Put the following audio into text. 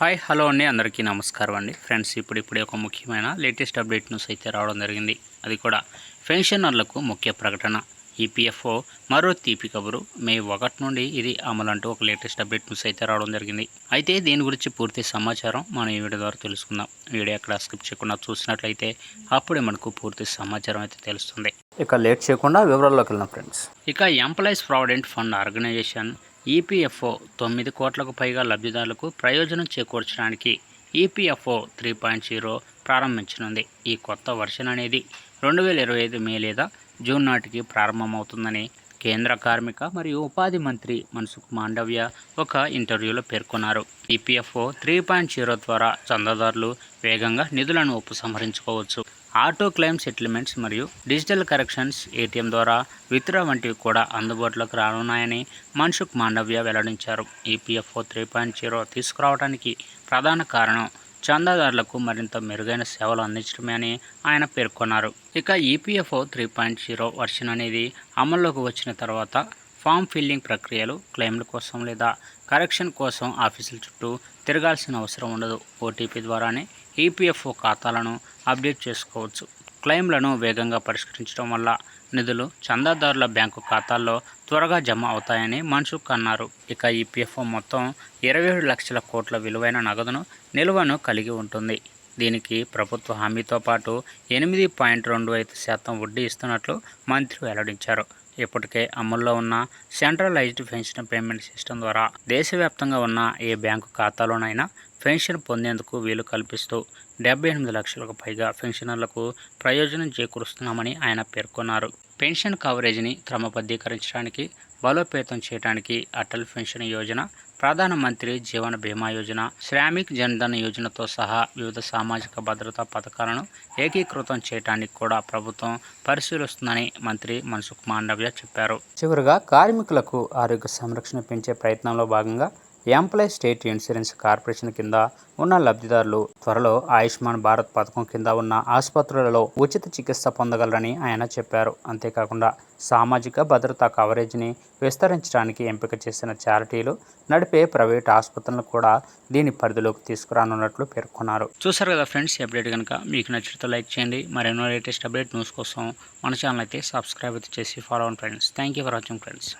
Hi hello అండి. అందరికీ నమస్కారం అండి. ఫ్రెండ్స్ ఇప్పుడు ఇప్పుడే ఒక ముఖ్యమైన లేటెస్ట్ అప్డేట్ న్యూస్ అయితే రావడం జరిగింది. అది కూడా పెన్షనర్లకు ముఖ్య ప్రకటన. ఈపీఎఫ్ఓ మరో తీపి కబురు. మే ఒకటి నుండి ఇది అమలు అంటూ ఒక లేటెస్ట్ అప్డేట్ న్యూస్ అయితే రావడం జరిగింది. అయితే దీని గురించి పూర్తి సమాచారం మనం ఈ వీడియో ద్వారా తెలుసుకుందాం. వీడియో అక్కడ స్కిప్ చేయకుండా చూసినట్లయితే అప్పుడే మనకు పూర్తి సమాచారం అయితే తెలుస్తుంది. ఇక లేట్ చేయకుండా వివరాల్లోకి వెళ్దాం ఫ్రెండ్స్. ఇక employees provident fund organisation EPFO తొమ్మిది కోట్లకు పైగా లబ్ధిదారులకు ప్రయోజనం చేకూర్చడానికి ఈపీఎఫ్ఓ త్రీ పాయింట్ జీరో ప్రారంభించనుంది. ఈ కొత్త వర్షన్ అనేది రెండు వేల ఇరవై ఐదు మే లేదా జూన్ నాటికి ప్రారంభమవుతుందని కేంద్ర కార్మిక మరియు ఉపాధి మంత్రి మన్సుఖ్ మాండవ్య ఒక ఇంటర్వ్యూలో పేర్కొన్నారు. ఈపీఎఫ్ఓ త్రీ పాయింట్ జీరో ద్వారా చందాదారులు వేగంగా నిధులను ఉపసంహరించుకోవచ్చు. ఆటో క్లెయిమ్ సెటిల్మెంట్స్ మరియు డిజిటల్ కరెక్షన్స్ ఏటీఎం ద్వారా విత్డ్రా వంటివి కూడా అందుబాటులోకి రానున్నాయని మన్సుఖ్ మాండవ్య వెల్లడించారు. ఈపీఎఫ్ఓ త్రీ పాయింట్ జీరో తీసుకురావడానికి ప్రధాన కారణం చందాదారులకు మరింత మెరుగైన సేవలు అందించడమే అని ఆయన పేర్కొన్నారు. ఇక EPFO three point zero version అనేది అమల్లోకి వచ్చిన తర్వాత ఫామ్ ఫిల్లింగ్ ప్రక్రియలు క్లెయిమ్ల కోసం లేదా కరెక్షన్ కోసం ఆఫీసుల చుట్టూ తిరగాల్సిన అవసరం ఉండదు. ఓటీపీ ద్వారానే ఈపీఎఫ్ఓ ఖాతాలను అప్డేట్ చేసుకోవచ్చు. క్లెయిమ్లను వేగంగా పరిష్కరించడం వల్ల నిధులు చందాదారుల బ్యాంకు ఖాతాల్లో త్వరగా జమ అవుతాయని మన్సుఖ్ అన్నారు ఇక ఈపీఎఫ్ఓ మొత్తం ఇరవై ఏడు లక్షల కోట్ల విలువైన నగదును నిల్వను కలిగి ఉంటుంది. దీనికి ప్రభుత్వ హామీతో పాటు ఎనిమిది పాయింట్ రెండు ఐదు శాతం వడ్డీ ఇస్తున్నట్లు మంత్రి వెల్లడించారు. ఇప్పటికే అమల్లో ఉన్న సెంట్రలైజ్డ్ పెన్షన్ పేమెంట్ సిస్టమ్ ద్వారా దేశవ్యాప్తంగా ఉన్న ఏ బ్యాంకు ఖాతాలోనైనా పెన్షన్ పొందేందుకు వీలు కల్పిస్తూ డెబ్బై ఎనిమిది లక్షలకు పైగా పెన్షనర్లకు ప్రయోజనం చేకూరుస్తున్నామని ఆయన పేర్కొన్నారు. పెన్షన్ కవరేజీని క్రమబద్ధీకరించడానికి బలోపేతం చేయడానికి అటల్ పెన్షన్ యోజన ప్రధానమంత్రి జీవన బీమా యోజన శ్రామిక్ జన్ధన్ యోజనతో సహా వివిధ సామాజిక భద్రతా పథకాలను ఏకీకృతం చేయడానికి కూడా ప్రభుత్వం పరిశీలిస్తుందని మంత్రి మన్సుఖ్ మాండవ్య చెప్పారు. చివరిగా కార్మికులకు ఆరోగ్య సంరక్షణ పెంచే ప్రయత్నంలో భాగంగా ఎంప్లాయ్ స్టేట్ ఇన్సూరెన్స్ కార్పొరేషన్ కింద ఉన్న లబ్ధిదారులు త్వరలో ఆయుష్మాన్ భారత్ పథకం కింద ఉన్న ఆసుపత్రులలో ఉచిత చికిత్స పొందగలరని ఆయన చెప్పారు. అంతేకాకుండా సామాజిక భద్రతా కవరేజ్ని విస్తరించడానికి ఎంపిక చేసిన చారిటీలు నడిపే ప్రైవేట్ ఆసుపత్రులను కూడా దీని పరిధిలోకి తీసుకురానున్నట్లు పేర్కొన్నారు. చూసారు కదా ఫ్రెండ్స్ అప్డేట్ కనుక మీకు నచ్చితే లైక్ చేయండి. మరెన్నో లేటెస్ట్ అప్డేట్ న్యూస్ కోసం మన ఛానల్ అయితే సబ్స్క్రైబ్ అయితే చేసి ఫాలో అవ్వండి friends. Thank you for watching friends